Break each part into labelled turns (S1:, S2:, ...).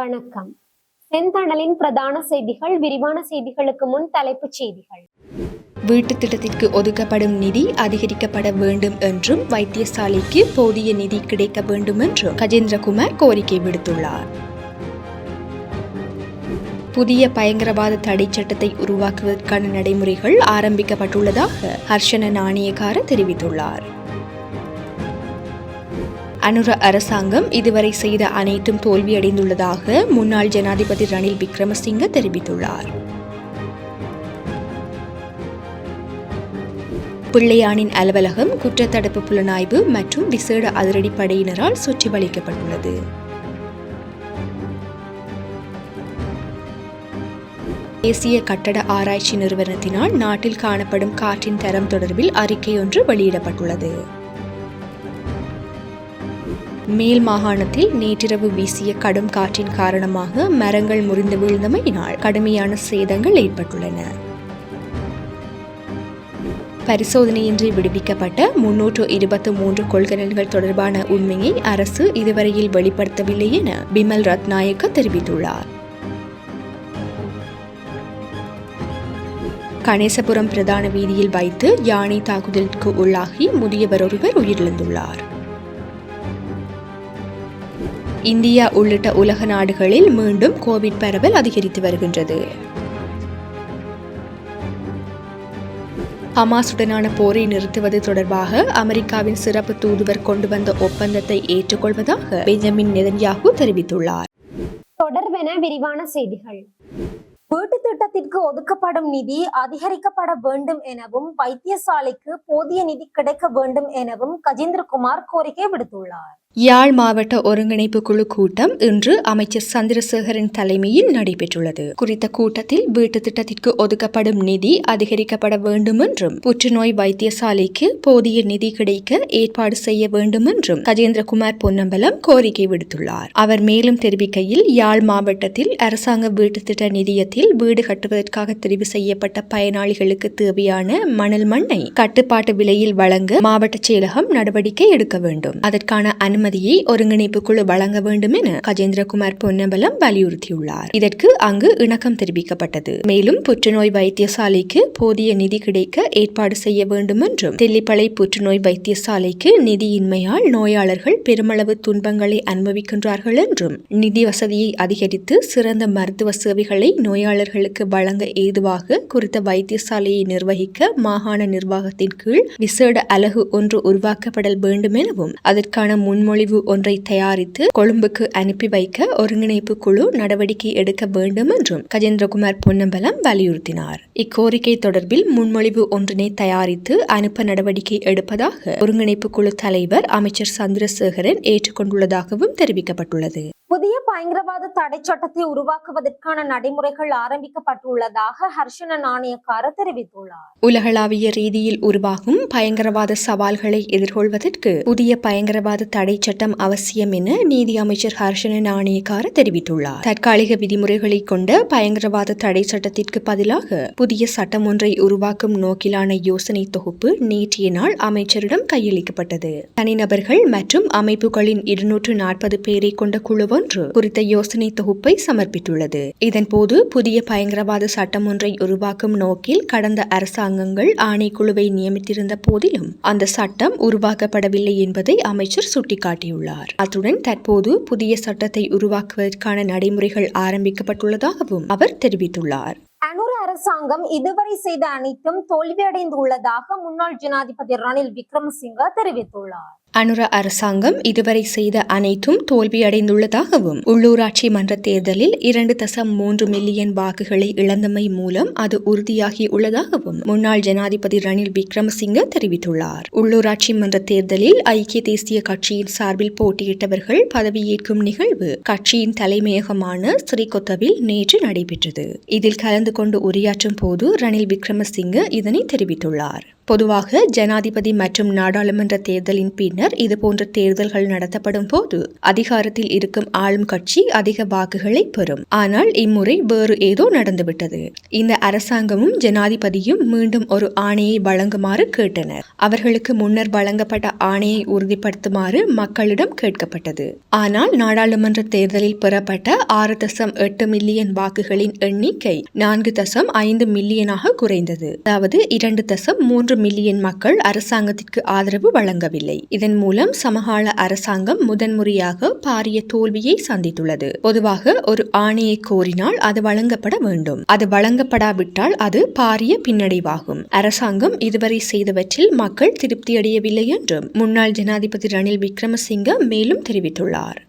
S1: வணக்கம். செந்தணலின் பிரதான செய்திகள் விரிவான செய்திகளுக்கு முன் தலைப்புச் செய்திகள்.
S2: வீட்டு திட்டத்திற்கு ஒதுக்கப்படும் நிதி அதிகரிக்கப்பட வேண்டும் என்றும் வைத்தியசாலைக்கு போதிய நிதி கிடைக்க வேண்டும் என்றும் கஜேந்திரகுமார் கோரிக்கை விடுத்துள்ளார். புதிய பயங்கரவாத தடை சட்டத்தை உருவாக்குவதற்கான நடைமுறைகள் ஆரம்பிக்கப்பட்டுள்ளதாக ஹர்ஷன நாணயக்கார தெரிவித்துள்ளார். அனுர அரசாங்கம் இதுவரை செய்த அனைத்தும் தோல்வியடைந்துள்ளதாக முன்னாள் ஜனாதிபதி ரணில் விக்ரமசிங்க தெரிவித்துள்ளார். பிள்ளையானின் அலுவலகம் குற்றத்தடுப்பு புலனாய்வு மற்றும் விசேட அதிரடிப்படையினரால் சுற்றி வளைக்கப்பட்டுள்ளது தேசிய கட்டட ஆராய்ச்சி நிறுவனத்தினால் நாட்டில் காணப்படும் காற்றின் தரம் தொடர்பில் அறிக்கை ஒன்று வெளியிடப்பட்டுள்ளது. மேல் மாகாணத்தில் நேற்றிரவு வீசிய கடும் காற்றின் காரணமாக மரங்கள் முறிந்து வீழ்ந்தமையினால் கடுமையான சேதங்கள் ஏற்பட்டுள்ளன. பரிசோதனையின்றி விடுவிக்கப்பட்ட முன்னூற்று இருபத்து மூன்று கொள்கலன்கள் தொடர்பான உண்மையை அரசு இதுவரையில் வெளிப்படுத்தவில்லை என பிமல் ரத்நாயக்க தெரிவித்துள்ளார். கணேசபுரம் பிரதான வீதியில் வைத்து யானை தாக்குதலுக்கு உள்ளாகி முதியவர் ஒருவர் உயிரிழந்துள்ளார். இந்தியா உள்ளிட்ட உலக நாடுகளில் மீண்டும் கோவிட் பரவல் அதிகரித்து வருகின்றது. ஹமாசுடனான போரை நிறுத்துவது தொடர்பாக அமெரிக்காவின் சிறப்பு தூதுவர் கொண்டு வந்த ஒப்பந்தத்தை ஏற்றுக்கொள்வதாக பெஞ்சமின் நெதன்யாகு தெரிவித்துள்ளார்.
S1: தொடர்பென விரிவான செய்திகள்.
S3: வீட்டு திட்டத்திற்கு ஒதுக்கப்படும் நிதி அதிகரிக்கப்பட வேண்டும் எனவும் வைத்தியசாலைக்கு போதிய நிதி கிடைக்க வேண்டும் எனவும் கஜேந்திரகுமார் கோரிக்கை விடுத்துள்ளார்.
S2: யாழ் மாவட்ட ஒருங்கிணைப்பு குழு கூட்டம் இன்று அமைச்சர் சந்திரசேகரன் தலைமையில் நடைபெற்றுள்ளது. குறித்த கூட்டத்தில் வீட்டு திட்டத்திற்கு ஒதுக்கப்படும் நிதி அதிகரிக்கப்பட வேண்டும் என்றும் புற்றுநோய் வைத்தியசாலைக்கு போதிய நிதி கிடைக்க ஏற்பாடு செய்ய வேண்டும் என்றும் கஜேந்திரகுமார் பொன்னம்பலம் கோரிக்கை விடுத்துள்ளார். அவர் மேலும் தெரிவிக்கையில் யாழ் மாவட்டத்தில் அரசாங்க வீட்டு திட்ட நிதியத்தில் வீடு கட்டுவதற்காக தெரிவு செய்யப்பட்ட பயனாளிகளுக்கு தேவையான மணல் மண்ணை கட்டுப்பாட்டு விலையில் வழங்க மாவட்ட செயலகம் நடவடிக்கை எடுக்க வேண்டும். அதற்கான அனுமதியை ஒருங்கிணைப்பு குழு வழங்க வேண்டும் என கஜேந்திரகுமார் பொன்னம்பலம் வலியுறுத்தியுள்ளார். இதற்கு அங்கு இணக்கம் தெரிவிக்கப்பட்டது. மேலும் புற்றுநோய் வைத்தியசாலைக்கு போதிய நிதி கிடைக்க ஏற்பாடு செய்ய வேண்டும் என்றும் தெல்லிப்பளை புற்றுநோய் வைத்தியசாலைக்கு நிதியின்மையால் நோயாளர்கள் பெருமளவு துன்பங்களை அனுபவிக்கின்றார்கள் என்றும் நிதி வசதியை அதிகரித்து சிறந்த மருத்துவ சேவைகளை நோயாளர்களுக்கு வழங்க ஏதுவாக குறித்த வைத்தியசாலையை நிர்வகிக்க மாகாண நிர்வாகத்தின் கீழ் விசேட அலகு ஒன்று உருவாக்கப்படல் வேண்டும் எனவும் அதற்கான முன்மொழிவு ஒன்றை தயாரித்து கொழும்புக்கு அனுப்பி வைக்க ஒருங்கிணைப்பு குழு நடவடிக்கை எடுக்க வேண்டும் என்றும் கஜேந்திரகுமார் பொன்னம்பலம் வலியுறுத்தினார். இக்கோரிக்கை தொடர்பில் முன்மொழிவு ஒன்றினை தயாரித்து அனுப்ப நடவடிக்கை எடுப்பதாக ஒருங்கிணைப்பு குழு தலைவர் அமைச்சர் சந்திரசேகரன் ஏற்றுக்கொண்டுள்ளதாகவும் தெரிவிக்கப்பட்டுள்ளது.
S3: புதிய பயங்கரவாத தடை சட்டத்தை உருவாக்குவதற்கான நடைமுறைகள் ஆரம்பிக்கப்பட்டுள்ளதாக ஹர்ஷன நாணயக்கார தெரிவித்துள்ளார்.
S2: உலகளாவிய ரீதியில் உருவாகும் பயங்கரவாத சவால்களை எதிர்கொள்வதற்கு புதிய பயங்கரவாத தடை சட்டம் அவசியம் என நீதி அமைச்சர் ஹர்ஷன நாணயக்கார தெரிவித்துள்ளார். தற்காலிக விதிமுறைகளை கொண்ட பயங்கரவாத தடை சட்டத்திற்கு பதிலாக புதிய சட்டம் ஒன்றை உருவாக்கும் நோக்கிலான யோசனை தொகுப்பு நேற்றைய நாள் அமைச்சரிடம் கையளிக்கப்பட்டது. தனிநபர்கள் மற்றும் அமைப்புகளின் இருநூற்று நாற்பது பேரை கொண்ட குழு ஒன்று குறித்த யோசனை தொகுப்பை சமர்ப்பித்துள்ளது. இதன்போது புதிய பயங்கரவாத சட்டம் ஒன்றை உருவாக்கும் நோக்கில் கடந்த அரசாங்கங்கள் ஆணைக்குழுவை நியமித்திருந்த போதிலும் அந்த சட்டம் உருவாக்கப்படவில்லை என்பதை அமைச்சர் சுட்டிக்காட்டியுள்ளார். அத்துடன் தற்போது புதிய சட்டத்தை உருவாக்குவதற்கான நடைமுறைகள் ஆரம்பிக்கப்பட்டுள்ளதாகவும் அவர் தெரிவித்துள்ளார்.
S3: அனுர அரசாங்கம் இதுவரை செய்த அனைத்தும் தோல்வியடைந்துள்ளதாக முன்னாள் ஜனாதிபதி ரணில் விக்ரமசிங்க தெரிவித்துள்ளார்.
S2: அனுர அரசாங்கம் இதுவரை செய்த அனைத்தும் தோல்வியடைந்துள்ளதாகவும் உள்ளூராட்சி மன்ற தேர்தலில் இரண்டு தசம் மூன்று மில்லியன் வாக்குகளை இழந்தமை மூலம் அது உறுதியாகி உள்ளதாகவும் முன்னாள் ஜனாதிபதி ரணில் விக்ரமசிங்க தெரிவித்துள்ளார். உள்ளூராட்சி மன்ற தேர்தலில் ஐக்கிய தேசிய கட்சியின் சார்பில் போட்டியிட்டவர்கள் பதவியேற்கும் நிகழ்வு கட்சியின் தலைமையகமான ஸ்ரீகொத்தவில் நேற்று நடைபெற்றது. இதில் கலந்து கொண்டு உரையாற்றும் போது ரணில் விக்ரமசிங்க இதனை தெரிவித்துள்ளார். பொதுவாக ஜனாதிபதி மற்றும் நாடாளுமன்ற தேர்தலின் பின்னர் இதுபோன்ற தேர்தல்கள் நடத்தப்படும் போது அதிகாரத்தில் இருக்கும் ஆளும் கட்சி அதிக வாக்குகளை பெறும். ஆனால் இம்முறை வேறு ஏதோ நடந்துவிட்டது. இந்த அரசாங்கமும் ஜனாதிபதியும் மீண்டும் ஒரு ஆணையை வழங்குமாறு கேட்டனர். அவர்களுக்கு முன்னர் வழங்கப்பட்ட ஆணையை உறுதிப்படுத்துமாறு மக்களிடம் கேட்கப்பட்டது. ஆனால் நாடாளுமன்ற தேர்தலில் பெறப்பட்ட ஆறு தசம் எட்டு மில்லியன் வாக்குகளின் எண்ணிக்கை நான்கு தசம் ஐந்து மில்லியனாக குறைந்தது. அதாவது இரண்டு தசம் மூன்று மில்லியன் மக்கள் அரசாங்கத்திற்கு ஆதரவு வழங்கவில்லை. இதன் மூலம் சமகால அரசாங்கம் முதன்முறையாக பாரிய தோல்வியை சந்தித்துள்ளது. பொதுவாக ஒரு ஆணையை கோரினால் அது வழங்கப்பட வேண்டும். அது வழங்கப்படாவிட்டால் அது பாரிய பின்னடைவாகும். அரசாங்கம் இதுவரை செய்தவற்றில் மக்கள் திருப்தியடையவில்லை என்றும் முன்னாள் ஜனாதிபதி ரணில் விக்ரமசிங்க மேலும் தெரிவித்துள்ளார்.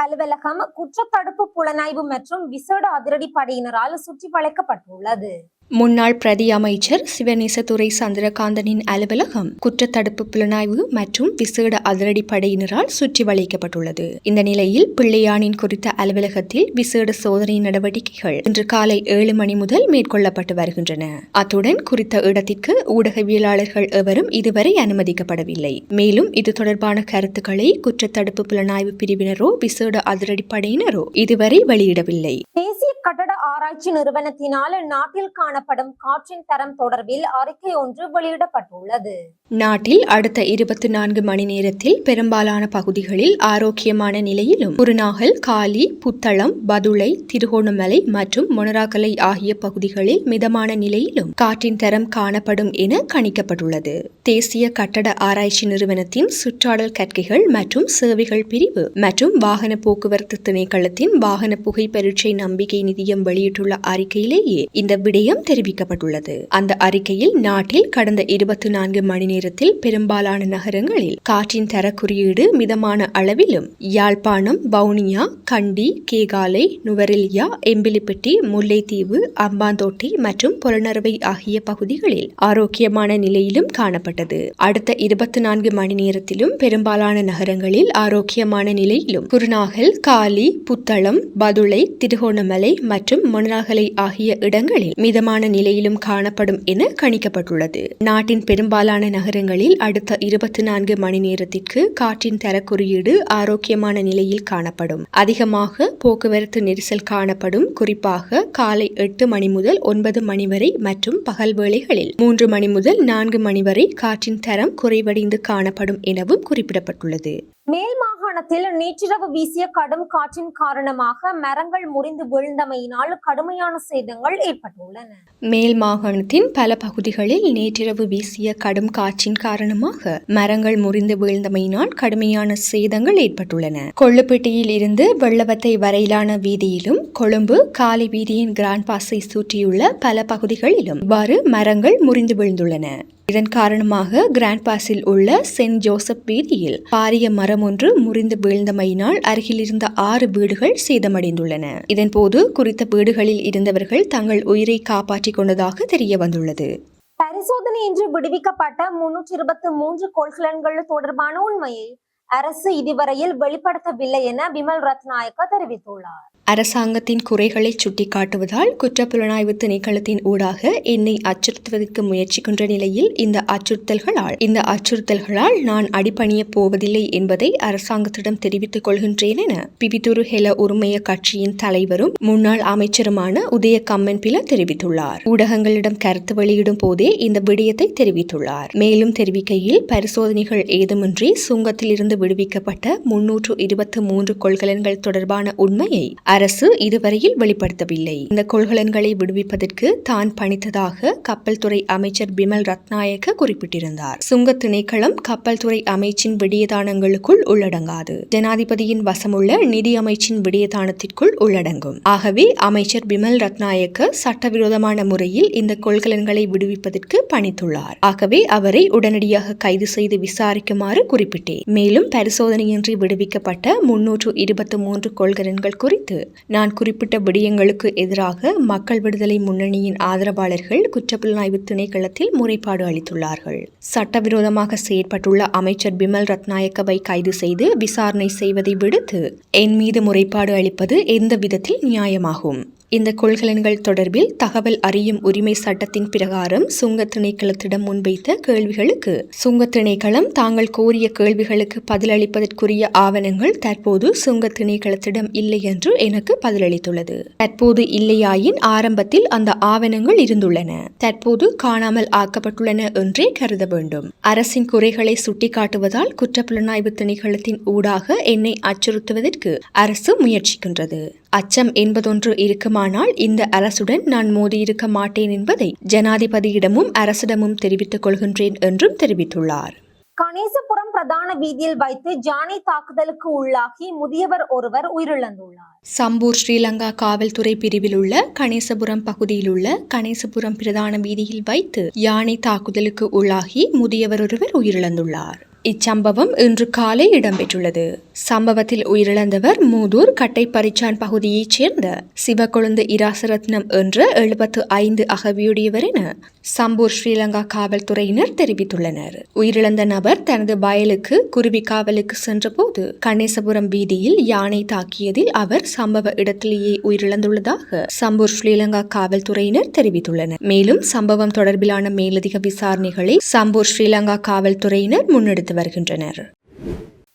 S3: அலுவலகம் குற்றத்தடுப்பு புலனாய்வு மற்றும் விசேட அதிரடிப்படையினரால் சுற்றி வளைக்கப்பட்டுள்ளது
S2: முன்னாள் பிரதி அமைச்சர் சிவநேசதுரை சந்திரகாந்தனின் அலுவலகம் குற்றத்தடுப்பு புலனாய்வு மற்றும் விசேட அதிரடிப்படையினரால் சுற்றி வளைக்கப்பட்டுள்ளது. இந்த நிலையில் பிள்ளையானின் குறித்த அலுவலகத்தில் விசேட சோதனை நடவடிக்கைகள் இன்று காலை ஏழு மணி முதல் மேற்கொள்ளப்பட்டு வருகின்றன. அத்துடன் குறித்த இடத்திற்கு ஊடகவியலாளர்கள் எவரும் இதுவரை அனுமதிக்கப்படவில்லை. மேலும் இது தொடர்பான கருத்துக்களை குற்றத்தடுப்பு புலனாய்வு பிரிவினரோ விசேட அதிரடிப்படையினரோ இதுவரை வெளியிடவில்லை.
S3: தேசிய கட்டட ஆராய்ச்சி நிறுவனத்தினால் நாட்டில் காணப்படும் காற்றின் தரம் தொடர்பில் அறிக்கை ஒன்று வெளியிடப்பட்டுள்ளது.
S2: நாட்டில் அடுத்த இருபத்தி நான்கு மணி நேரத்தில் பெரும்பாலான பகுதிகளில் ஆரோக்கியமான நிலையிலும் குருநாகல் காலி புத்தளம் பதுளை திருகோணமலை மற்றும் மொனராகலை ஆகிய பகுதிகளில் மிதமான நிலையிலும் காற்றின் தரம் காணப்படும் என கணிக்கப்பட்டுள்ளது. தேசிய கட்டட ஆராய்ச்சி நிறுவனத்தின் சுற்றாடல் கற்கைகள் மற்றும் சேவைகள் பிரிவு மற்றும் வாகன போக்குவரத்து திணைக்களத்தின் வாகன புகை பரீட்சை நம்பிக்கை நிதியம் வெளியிட்டுள்ள அறிக்கையிலேயே இந்த விடயம் தெரிவிக்கப்பட்டுள்ளது. அந்த அறிக்கையில் நாட்டில் கடந்த இருபத்தி நான்கு மணி நேரத்தில் பெரும்பாலான நகரங்களில் காற்றின் தர குறியீடு மிதமான அளவிலும் யாழ்ப்பாணம் வவுனியா கண்டி கேகாலை நுவரெலியா எம்பிலிப்பட்டி முல்லைத்தீவு அம்பாந்தோட்டை மற்றும் புலனறுவை ஆகிய பகுதிகளில் ஆரோக்கியமான நிலையிலும் காணப்பட்டது. அடுத்த இருபத்தி நான்கு மணி நேரத்திலும் பெரும்பாலான நகரங்களில் ஆரோக்கியமான நிலையிலும் குருநாகல் காலி புத்தளம் பதுளை திருகோணமலை மற்றும் மொனராகலை ஆகிய இடங்களில் மிதமான நிலையிலும் காணப்படும் என கணிக்கப்பட்டுள்ளது. நாட்டின் பெரும்பாலான நகரங்களில் அடுத்த இருபத்தி நான்கு மணி நேரத்திற்கு காற்றின் தரக்குறியீடு ஆரோக்கியமான நிலையில் காணப்படும். அதிகமாக போக்குவரத்து நெரிசல் காணப்படும். குறிப்பாக காலை எட்டு மணி முதல் ஒன்பது மணி வரை மற்றும் பகல் வேளைகளில். மூன்று மணி முதல் நான்கு மணி வரை காற்றின் தரம் குறைவடைந்து காணப்படும் எனவும் குறிப்பிடப்பட்டுள்ளது.
S3: மேல் மாகாணத்தில் நேற்றிரவு வீசிய கடும் காற்றின் காரணமாக மரங்கள் முறிந்து வீழ்ந்தமையினால் கடுமையான சேதங்கள் ஏற்பட்டுள்ளன.
S2: மேல் மாகாணத்தின் பல பகுதிகளில் நேற்றிரவு வீசிய கடும் காற்றின் காரணமாக மரங்கள் முறிந்து வீழ்ந்தமையினால் கடுமையான சேதங்கள் ஏற்பட்டுள்ளன. கொள்ளுப்பட்டியில் இருந்து வெள்ளவத்தை வரையிலான வீதியிலும் கொழும்பு காலி வீதியின் கிராண்ட் பாஸை சுற்றியுள்ள பல பகுதிகளிலும் இவ்வாறு மரங்கள் முறிந்து வீழ்ந்துள்ளன. இதன் காரணமாக கிராண்ட் பாஸில் உள்ள சென்ட் ஜோசப் வீதியில் பாரிய மரம் ஒன்று முறிந்து வீழ்ந்தமையினால் அருகில் இருந்த ஆறு வீடுகள் சேதமடைந்துள்ளன. இதன்போது குறித்த வீடுகளில் இருந்தவர்கள் தங்கள் உயிரை காப்பாற்றிக் கொண்டதாக தெரிய வந்துள்ளது.
S3: பரிசோதனை என்று விடுவிக்கப்பட்ட முன்னூற்றி இருபத்தி மூன்று கொள்கலன்கள் தொடர்பான உண்மையை அரசு இதுவரையில் வெளிப்படுத்தவில்லை என விமல் ரத்நாயக்க தெரிவித்துள்ளார்.
S2: அரசாங்கத்தின் குறைகளை சுட்டிக்காட்டுவதால் குற்றப்புலனாய்வு திணைக்களத்தின் ஊடாக என்னை அச்சுறுத்துவதற்கு முயற்சிக்கின்ற நிலையில் இந்த அச்சுறுத்தல்களால் இந்த அச்சுறுத்தல்களால் நான் அடிபணியப் போவதில்லை என்பதை அரசாங்கத்திடம் தெரிவித்துக் கொள்கின்றேன் என பிபிதுரு ஹெல உரிமைய கட்சியின் தலைவரும் முன்னாள் அமைச்சருமான உதய கம்மன்பில தெரிவித்துள்ளார். ஊடகங்களிடம் கருத்து வெளியிடும் போதே இந்த விடயத்தை தெரிவித்துள்ளார். மேலும் தெரிவிக்கையில் பரிசோதனைகள் ஏதுமின்றி சுங்கத்திலிருந்து விடுவிக்கப்பட்ட முன்னூற்று இருபத்தி மூன்று கொள்கலன்கள் தொடர்பான உண்மையை அரசு இதுவரையில் வெளிப்படுத்தவில்லை. இந்த கொள்கலன்களை விடுவிப்பதற்கு தான் பணித்ததாக கப்பல் துறை அமைச்சர் பிமல் ரத்நாயக்க குறிப்பிட்டிருந்தார். சுங்க திணைக்களம் கப்பல் துறை அமைச்சின் விடியதானங்களுக்குள் உள்ளடங்காது. ஜனாதிபதியின் வசமுள்ள நிதி அமைச்சின் விடியதானத்திற்குள் உள்ளடங்கும். ஆகவே அமைச்சர் பிமல் ரத்நாயக்க சட்டவிரோதமான முறையில் இந்த கொள்கலன்களை விடுவிப்பதற்கு பணித்துள்ளார். ஆகவே அவரை உடனடியாக கைது செய்து விசாரிக்குமாறு குறிப்பிட்டேன். மேலும் பரிசோதனையின்றி விடுவிக்கப்பட்ட முன்னூற்று இருபத்தி மூன்று கொள்கலன்கள் குறித்து நான் குறிப்பிட்ட விடயங்களுக்கு எதிராக மக்கள் விடுதலை முன்னணியின் ஆதரவாளர்கள் குற்றப்புலனாய்வு திணைக்களத்தில் முறைப்பாடு அளித்துள்ளார்கள். சட்டவிரோதமாக செயற்பட்டுள்ள அமைச்சர் பிமல் ரத்நாயக்கவை கைது செய்து விசாரணை செய்வதை விடுத்து என் மீது முறைப்பாடு அளிப்பது எந்த விதத்தில் நியாயமாகும்? இந்த கொள்கலன்கள் தொடர்பில் தகவல் அறியும் உரிமை சட்டத்தின் பிரகாரம் சுங்க திணைக்களத்திடம் முன்வைத்த கேள்விகளுக்கு. சுங்க திணைக்களம் தாங்கள் கோரிய கேள்விகளுக்கு பதிலளிப்பதற்குரிய ஆவணங்கள் தற்போது சுங்க திணைக்களத்திடம் இல்லை என்று எனக்கு பதிலளித்துள்ளது. தற்போது இல்லையாயின் ஆரம்பத்தில் அந்த ஆவணங்கள் இருந்துள்ளன. தற்போது காணாமல் ஆக்கப்பட்டுள்ளன என்றே கருத வேண்டும். அரசின் குறைகளை சுட்டிக்காட்டுவதால் குற்றப்புலனாய்வு திணைக்களத்தின் ஊடாக என்னை அச்சுறுத்துவதற்கு அரசு முயற்சிக்கின்றது. அச்சம் என்பதொன்று இருக்குமானால் இந்த அரசுடன் நான் மோதியிருக்க மாட்டேன் என்பதை ஜனாதிபதியிடமும் அரசிடமும் தெரிவித்துக் கொள்கின்றேன் என்றும் தெரிவித்துள்ளார்.
S3: கணேசபுரம் பிரதான வீதியில் வைத்து ஜானை தாக்குதலுக்கு உள்ளாகி முதியவர் ஒருவர் உயிரிழந்துள்ளார்.
S2: சம்பூர் ஸ்ரீலங்கா காவல்துறை பிரிவில் உள்ள கணேசபுரம் பகுதியில் உள்ள கணேசபுரம் பிரதான வீதியில் வைத்து யானை தாக்குதலுக்கு உள்ளாகி முதியவர் ஒருவர் உயிரிழந்துள்ளார். இச்சம்பவம் இன்று காலை இடம்பெற்றுள்ளது. சம்பவத்தில் உயிரிழந்தவர் மூதூர் கட்டைப்பரிச்சான் பகுதியைச் சேர்ந்த சிவக்கொழுந்து இராசரத்னம் என்ற எழுபத்து ஐந்து அகவியுடையவர் என சம்பூர் ஸ்ரீலங்கா காவல்துறையினர் தெரிவித்துள்ளனர். உயிரிழந்த நபர் தனது வயலுக்கு குருவி காவலுக்கு சென்றபோது கணேசபுரம் வீதியில் யானை தாக்கியதில் அவர் சம்பவ இடத்திலேயே உயிரிழந்துள்ளதாக சம்பூர் ஸ்ரீலங்கா காவல்துறையினர் தெரிவித்துள்ளனர். மேலும் சம்பவம் தொடர்பிலான மேலதிக விசாரணைகளை சம்பூர் ஸ்ரீலங்கா காவல்துறையினர் முன்னெடுத்து வருகின்றனர்.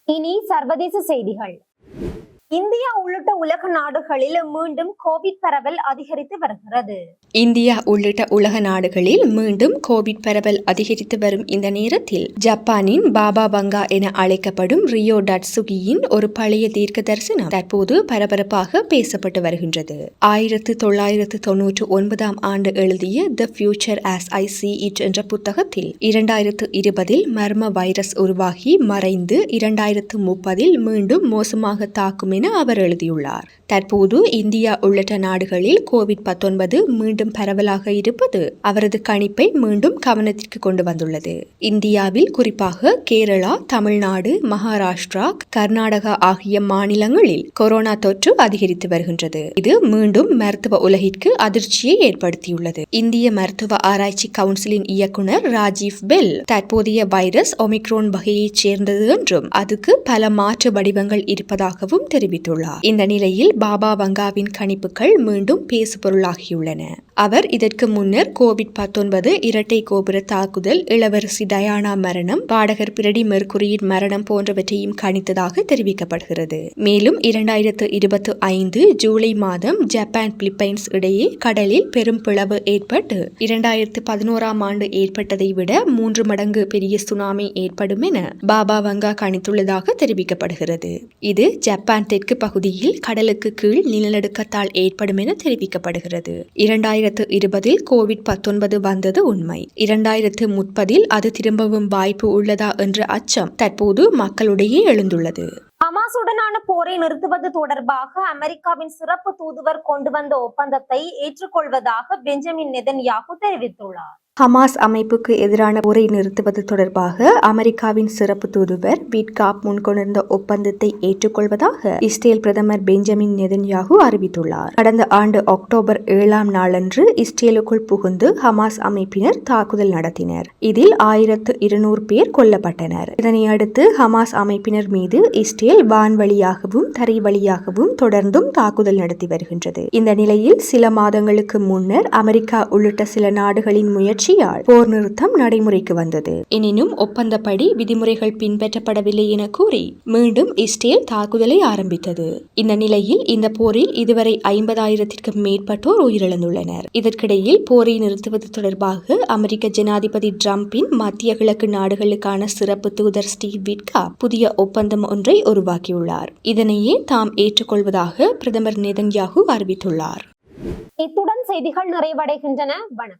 S1: இனி சர்வதேச செய்திகள்.
S3: இந்தியா உள்ளிட்ட உலக நாடுகளில் மீண்டும் கோவிட் பரவல் அதிகரித்து வருகிறது.
S2: இந்தியா உள்ளிட்ட உலக நாடுகளில் மீண்டும் கோவிட் பரவல் அதிகரித்து வரும் இந்த நேரத்தில் ஜப்பானின் பாபா பங்கா என அழைக்கப்படும் ரியோ டட்சுகியின் ஒரு பழைய தீர்க்க தரிசனம் தற்போது பரபரப்பாக பேசப்பட்டு வருகின்றது. ஆயிரத்து தொள்ளாயிரத்து தொன்னூற்று ஒன்பதாம் ஆண்டு எழுதிய the future as I see it என்ற புத்தகத்தில் இரண்டாயிரத்து இருபதில் மர்ம வைரஸ் உருவாகி மறைந்து இரண்டாயிரத்து முப்பதில் மீண்டும் மோசமாக தாக்கும் என அவர் எழுதியுள்ளார். தற்போது இந்தியா உள்ளிட்ட நாடுகளில் கோவிட் பத்தொன்பது மீண்டும் பரவலாக இருப்பது அவரது கணிப்பை மீண்டும் கவனத்திற்கு கொண்டு வந்துள்ளது. இந்தியாவில் குறிப்பாக கேரளா தமிழ்நாடு மகாராஷ்டிரா கர்நாடகா ஆகிய மாநிலங்களில் கொரோனா தொற்று அதிகரித்து வருகின்றது. இது மீண்டும் மருத்துவ உலகிற்கு அதிர்ச்சியை ஏற்படுத்தியுள்ளது. இந்திய மருத்துவ ஆராய்ச்சி கவுன்சிலின் இயக்குனர் ராஜீவ் பெல் தற்போதைய வைரஸ் ஒமிக்ரோன் வகையைச் சேர்ந்தது என்றும் அதுக்கு பல மாற்று வடிவங்கள் இருப்பதாகவும் தெரிவித்துள்ளார். இந்த நிலையில் பாபா வங்காவின் கணிப்புகள் மீண்டும் பேசுபொருளாகியுள்ளன. அவர் இதற்கு முன்னர் கோவிட் பத்தொன்பது இரட்டை கோபுர தாக்குதல் இளவரசி டயானா மரணம் பாடகர் பிரடி மெர்குரியின் மரணம் போன்றவற்றையும் கணித்ததாக தெரிவிக்கப்படுகிறது. மேலும் இரண்டாயிரத்து இருபத்தி ஐந்து ஜூலை மாதம் ஜப்பான் பிலிப்பைன்ஸ் இடையே கடலில் பெரும் பிளவு ஏற்பட்டு இரண்டாயிரத்து பதினோராம் ஆண்டு ஏற்பட்டதை விட மூன்று மடங்கு பெரிய சுனாமி ஏற்படும் என பாபா வங்கா கணித்துள்ளதாக தெரிவிக்கப்படுகிறது. இது ஜப்பான் தெற்கு பகுதியில் கடலுக்கு கீழ் நிலநடுக்கத்தால் ஏற்படும் என தெரிவிக்கப்படுகிறது. இரண்டாயிரத்து இருபதில் கோவிட் பத்தொன்பது வந்தது உண்மை. இரண்டாயிரத்து முப்பதில் அது திரும்பவும் வாய்ப்பு உள்ளதா என்ற அச்சம் தற்போது மக்களிடையே எழுந்துள்ளது.
S3: ஹமாசுடனான போரை நிறுத்துவது தொடர்பாக அமெரிக்காவின் சிறப்பு தூதுவர் கொண்டு வந்த ஒப்பந்தத்தை ஏற்றுக்கொள்வதாக பெஞ்சமின் நெதன்யாகு தெரிவித்துள்ளார்.
S2: ஹமாஸ் அமைப்புக்கு எதிரான போரை நிறுத்துவது தொடர்பாக அமெரிக்காவின் சிறப்பு தூதுவர் விட்காப் முன்கொண்டிருந்த ஒப்பந்தத்தை ஏற்றுக்கொள்வதாக இஸ்ரேல் பிரதமர் பெஞ்சமின் நெதன்யாகு அறிவித்துள்ளார். கடந்த ஆண்டு அக்டோபர் ஏழாம் நாளன்று இஸ்ரேலுக்குள் புகுந்து ஹமாஸ் அமைப்பினர் தாக்குதல் நடத்தினர். இதில் ஆயிரத்து இருநூறு பேர் கொல்லப்பட்டனர். இதனையடுத்து ஹமாஸ் அமைப்பினர் மீது இஸ்ரேல் வான்வழியாகவும் தரை வழியாகவும் தொடர்ந்தும் தாக்குதல் நடத்தி வருகின்றது. இந்த நிலையில் சில மாதங்களுக்கு முன்னர் அமெரிக்கா உள்ளிட்ட சில நாடுகளின் முயற்சி முயற்சியால் போர் நிறுத்தம் நடைமுறைக்கு வந்தது. எனினும் ஒப்பந்தப்படி விதிமுறைகள் பின்பற்றப்படவில்லை என கூறி மீண்டும் இஸ்ரேல் தாக்குதலை ஆரம்பித்தது. இந்த நிலையில் இந்த போரில் இதுவரை ஐம்பதாயிரத்திற்கும் மேற்பட்டோர் உயிரிழந்துள்ளனர். இதற்கிடையில் போரை நிறுத்துவது தொடர்பாக அமெரிக்க ஜனாதிபதி டிரம்பின் மத்திய கிழக்கு நாடுகளுக்கான சிறப்பு தூதர் ஸ்டீவ் விட்கா புதிய ஒப்பந்தம் ஒன்றை உருவாக்கியுள்ளார். இதனையே தாம் ஏற்றுக்கொள்வதாக பிரதமர் நெதன்யாகு அறிவித்துள்ளார்.
S1: இத்துடன் செய்திகள் நிறைவடைகின்றன. வணக்கம்.